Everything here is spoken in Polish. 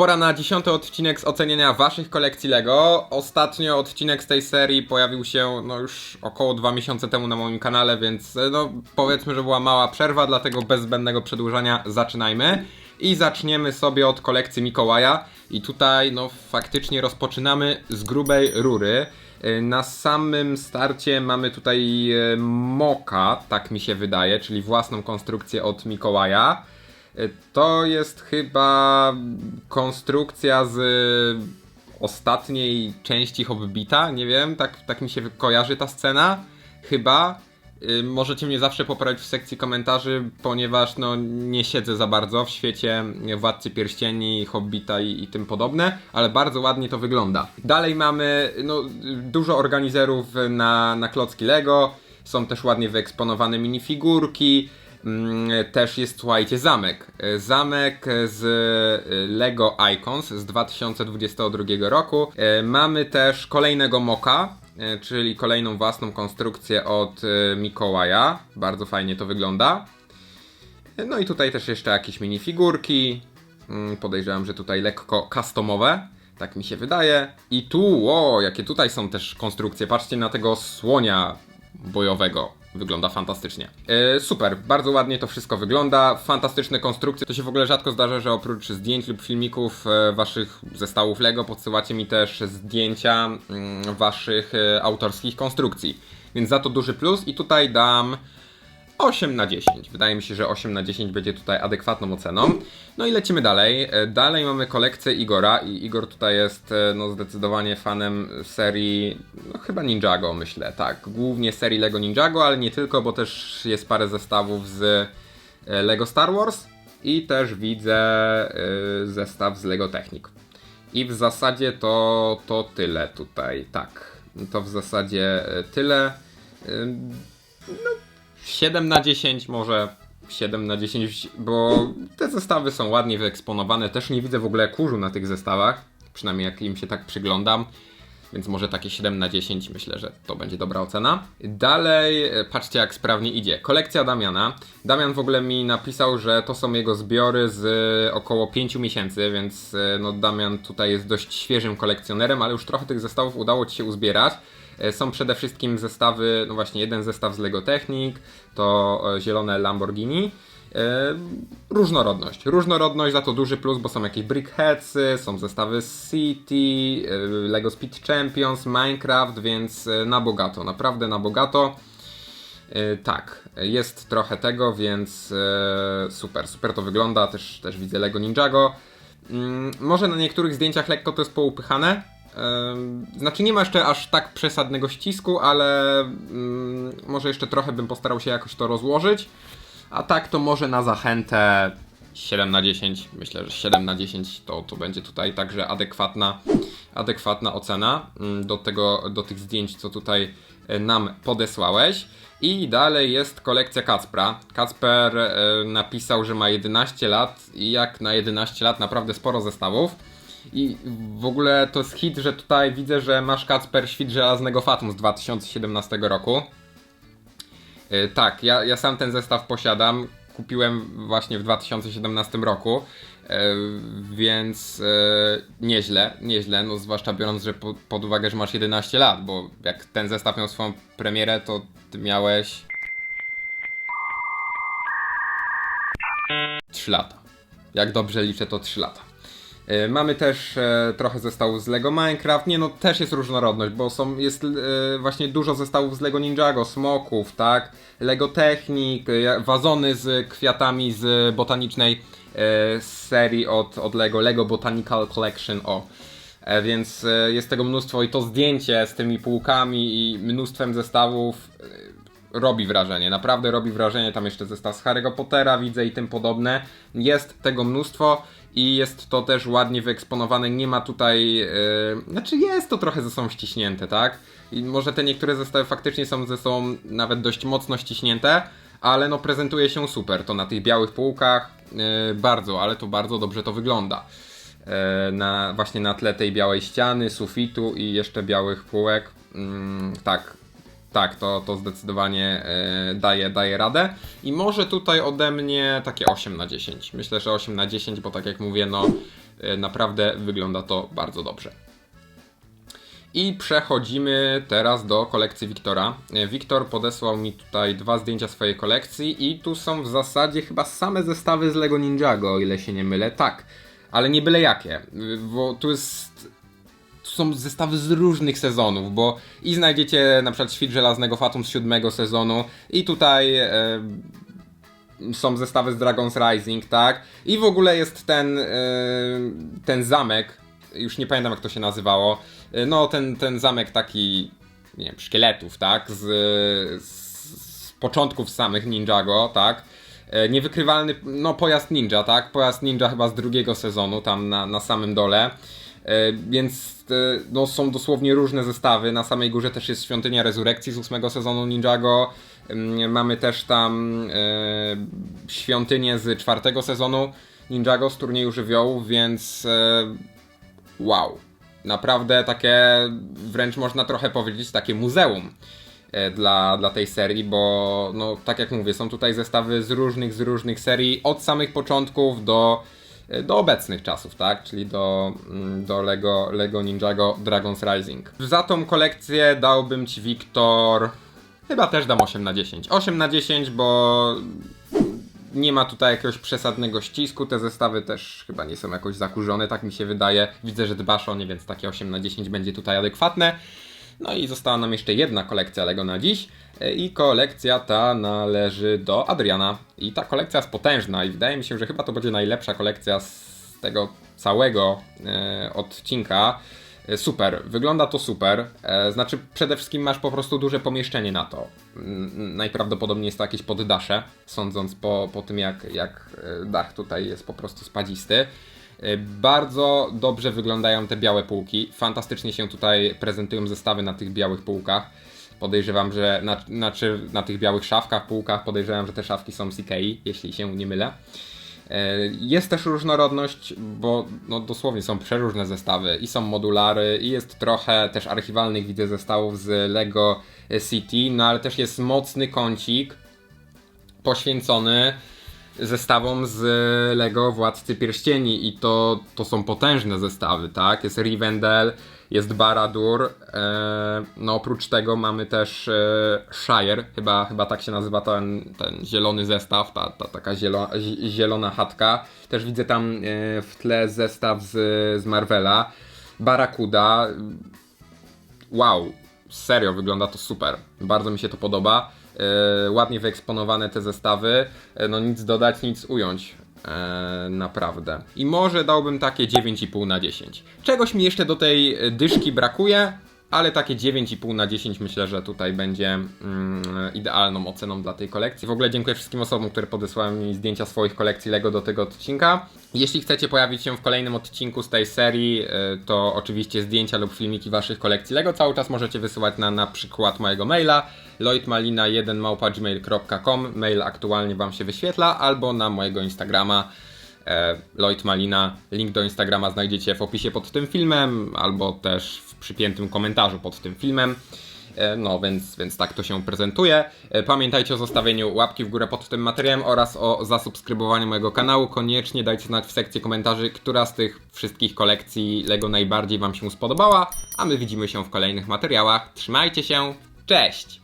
Pora na dziesiąty odcinek z oceniania waszych kolekcji LEGO. Ostatnio odcinek z tej serii pojawił się no już około dwa miesiące temu na moim kanale, więc e, no powiedzmy, że była mała przerwa, dlatego bez zbędnego przedłużania zaczynajmy. I zaczniemy sobie od kolekcji Mikołaja. I tutaj no faktycznie rozpoczynamy z grubej rury. E, Na samym starcie mamy tutaj e, Moka, tak mi się wydaje, czyli własną konstrukcję od Mikołaja. E, To jest chyba konstrukcja z ostatniej części Hobbita, nie wiem, tak, tak mi się kojarzy ta scena, chyba. Y, Możecie mnie zawsze poprawić w sekcji komentarzy, ponieważ no, nie siedzę za bardzo w świecie Władcy Pierścieni, Hobbita i, i tym podobne, ale bardzo ładnie to wygląda. Dalej mamy no, dużo organizerów na, na klocki Lego, są też ładnie wyeksponowane minifigurki, Też jest, słuchajcie, zamek. Zamek z e, Lego Icons z 2022 roku. E, Mamy też kolejnego Moka, e, czyli kolejną własną konstrukcję od Mikołaja. Bardzo fajnie to wygląda. No i tutaj też jeszcze jakieś minifigurki. Mm, Podejrzewam, że tutaj lekko customowe. Tak mi się wydaje. I tu, o, jakie tutaj są też konstrukcje. Patrzcie na tego słonia bojowego. Wygląda fantastycznie. E, super, bardzo ładnie to wszystko wygląda. Fantastyczne konstrukcje. To się w ogóle rzadko zdarza, że oprócz zdjęć lub filmików e, waszych zestawów Lego podsyłacie mi też zdjęcia mm, waszych e, autorskich konstrukcji. Więc za to duży plus i tutaj dam 8 na 10. Wydaje mi się, że 8 na 10 będzie tutaj adekwatną oceną. No i lecimy dalej. E, Dalej mamy kolekcję Igora i Igor tutaj jest e, no, zdecydowanie fanem serii, no chyba Ninjago myślę, tak. Głównie serii Lego Ninjago, ale nie tylko, bo też jest parę zestawów z e, Lego Star Wars i też widzę zestaw z Lego Technic. I w zasadzie to, to tyle tutaj, tak. To w zasadzie tyle. Ym, 7 na 10 może 7 na 10, bo te zestawy są ładnie wyeksponowane. Też nie widzę w ogóle kurzu na tych zestawach, przynajmniej jak im się tak przyglądam. Więc może takie 7 na 10 myślę, że to będzie dobra ocena. Dalej, e, patrzcie jak sprawnie idzie. Kolekcja Damiana. Damian w ogóle mi napisał, że to są jego zbiory z e, około 5 miesięcy, więc e, no Damian tutaj jest dość świeżym kolekcjonerem, ale już trochę tych zestawów udało ci się uzbierać. E, Są przede wszystkim zestawy, no właśnie jeden zestaw z Lego Technic, to e, zielone Lamborghini. E, Różnorodność. Różnorodność za to duży plus, bo są jakieś Brickheadsy, są zestawy City, Lego Speed Champions, Minecraft, więc na bogato, naprawdę na bogato. Tak, jest trochę tego, więc super, super to wygląda. Też, też widzę Lego Ninjago. Mm, Może na niektórych zdjęciach lekko to jest poupychane. Znaczy nie ma jeszcze aż tak przesadnego ścisku, ale mm, może jeszcze trochę bym postarał się jakoś to rozłożyć. A tak to może na zachętę 7 na 10. Myślę, że 7 na 10 to, to będzie tutaj także adekwatna, adekwatna ocena mm, do, tego, do tych zdjęć, co tutaj e, nam podesłałeś. I dalej jest kolekcja Kacpra. Kacper e, napisał, że ma 11 lat i jak na 11 lat naprawdę sporo zestawów. I w ogóle to jest hit, że tutaj widzę, że masz Kacper Świt Żelaznego Fatum z 2017 roku. E, Tak, ja, ja sam ten zestaw posiadam. Kupiłem właśnie w 2017 roku, e, więc e, nieźle, nieźle, no zwłaszcza biorąc że po, pod uwagę, że masz 11 lat, bo jak ten zestaw miał swoją premierę, to ty miałeś 3 lata. Jak dobrze liczę, to 3 lata. E, Mamy też e, trochę zestawów z Lego Minecraft. Nie no, też jest różnorodność, bo są, jest e, właśnie dużo zestawów z Lego Ninjago, smoków, tak? Lego Technik, wazony z kwiatami z botanicznej serii od, od Lego, Lego Botanical Collection, o. Więc jest tego mnóstwo i to zdjęcie z tymi półkami i mnóstwem zestawów robi wrażenie, naprawdę robi wrażenie. Tam jeszcze zestaw z Harry'ego Pottera widzę i tym podobne. Jest tego mnóstwo i jest to też ładnie wyeksponowane. Nie ma tutaj. Yy, znaczy, jest to trochę ze sobą ściśnięte, tak? I może te niektóre zestawy faktycznie są ze sobą nawet dość mocno ściśnięte, ale no prezentuje się super. To na tych białych półkach yy, bardzo, ale to bardzo dobrze to wygląda. Yy, na, właśnie na tle tej białej ściany, sufitu i jeszcze białych półek. Mm, tak, tak, to, to zdecydowanie e, daje, daje radę. I może tutaj ode mnie takie 8 na 10. Myślę, że 8 na 10, bo tak jak mówię, no E, Naprawdę wygląda to bardzo dobrze. I przechodzimy teraz do kolekcji Wiktora. E, Wiktor podesłał mi tutaj dwa zdjęcia swojej kolekcji i tu są w zasadzie chyba same zestawy z Lego Ninjago, o ile się nie mylę. Tak, ale nie byle jakie, bo tu jest są zestawy z różnych sezonów, bo i znajdziecie na przykład Świt Żelaznego Fatum z siódmego sezonu i tutaj e, są zestawy z Dragon's Rising, tak? I w ogóle jest ten, e, ten zamek, już nie pamiętam jak to się nazywało, e, no ten, ten zamek taki, nie wiem, szkieletów, tak? Z, z, z początków samych Ninjago, tak? E, Niewykrywalny, no pojazd ninja, tak? Pojazd ninja chyba z drugiego sezonu, tam na, na samym dole. E, Więc e, no, są dosłownie różne zestawy. Na samej górze też jest Świątynia Rezurekcji z ósmego sezonu Ninjago. Mamy też tam e, świątynię z czwartego sezonu Ninjago z turnieju żywiołów, więc wow. Naprawdę takie, wręcz można trochę powiedzieć, takie muzeum dla, dla tej serii, bo no tak jak mówię, są tutaj zestawy z różnych, z różnych serii, od samych początków do, do obecnych czasów, tak? Czyli do, mm, do Lego, Lego Ninjago Dragon's Rising. Za tą kolekcję dałbym Ci, Wiktor, chyba też dam 8 na 10. 8 na 10, bo nie ma tutaj jakiegoś przesadnego ścisku, te zestawy też chyba nie są jakoś zakurzone, tak mi się wydaje. Widzę, że dbasz o nie, więc takie 8 na 10 będzie tutaj adekwatne. No i została nam jeszcze jedna kolekcja Lego na dziś. E, I kolekcja ta należy do Adriana. I ta kolekcja jest potężna i wydaje mi się, że chyba to będzie najlepsza kolekcja z tego całego e, odcinka. E, Super, wygląda to super. E, znaczy, przede wszystkim masz po prostu duże pomieszczenie na to. Najprawdopodobniej jest to jakieś poddasze, sądząc po, po tym, jak, jak e, dach tutaj jest po prostu spadzisty. E, Bardzo dobrze wyglądają te białe półki. Fantastycznie się tutaj prezentują zestawy na tych białych półkach. Podejrzewam, że na, znaczy na tych białych szafkach, półkach, podejrzewam, że te szafki są z jeśli się nie mylę. E, Jest też różnorodność, bo no, dosłownie są przeróżne zestawy i są modulary, i jest trochę też archiwalnych widzę zestawów z Lego City, no ale też jest mocny kącik poświęcony zestawom z Lego Władcy Pierścieni i to, to są potężne zestawy, tak? Jest Rivendell, jest Baradur, e, no oprócz tego mamy też e, Shire, chyba, chyba tak się nazywa ten, ten zielony zestaw, ta, ta taka zielo, zi- zielona chatka. Też widzę tam e, w tle zestaw z, z Marvela. Barakuda, wow, serio, wygląda to super. Bardzo mi się to podoba. E, ładnie wyeksponowane te zestawy. E, no nic dodać, nic ująć. E, naprawdę. I może dałbym takie 9,5 na 10. Czegoś mi jeszcze do tej e, dyszki brakuje, ale takie 9,5 na 10 myślę, że tutaj będzie mm, idealną oceną dla tej kolekcji. W ogóle dziękuję wszystkim osobom, które podesłały mi zdjęcia swoich kolekcji Lego do tego odcinka. Jeśli chcecie pojawić się w kolejnym odcinku z tej serii, to oczywiście zdjęcia lub filmiki waszych kolekcji Lego cały czas możecie wysyłać na na przykład mojego maila lloydmalina1małpa.gmail.com Mail aktualnie wam się wyświetla, albo na mojego Instagrama e, Lloyd Malina. Link do Instagrama znajdziecie w opisie pod tym filmem, albo też w przypiętym komentarzu pod tym filmem. E, No, więc, więc tak to się prezentuje. E, Pamiętajcie o zostawieniu łapki w górę pod tym materiałem oraz o zasubskrybowaniu mojego kanału. Koniecznie dajcie znać w sekcji komentarzy, która z tych wszystkich kolekcji LEGO najbardziej Wam się spodobała. A my widzimy się w kolejnych materiałach. Trzymajcie się, cześć!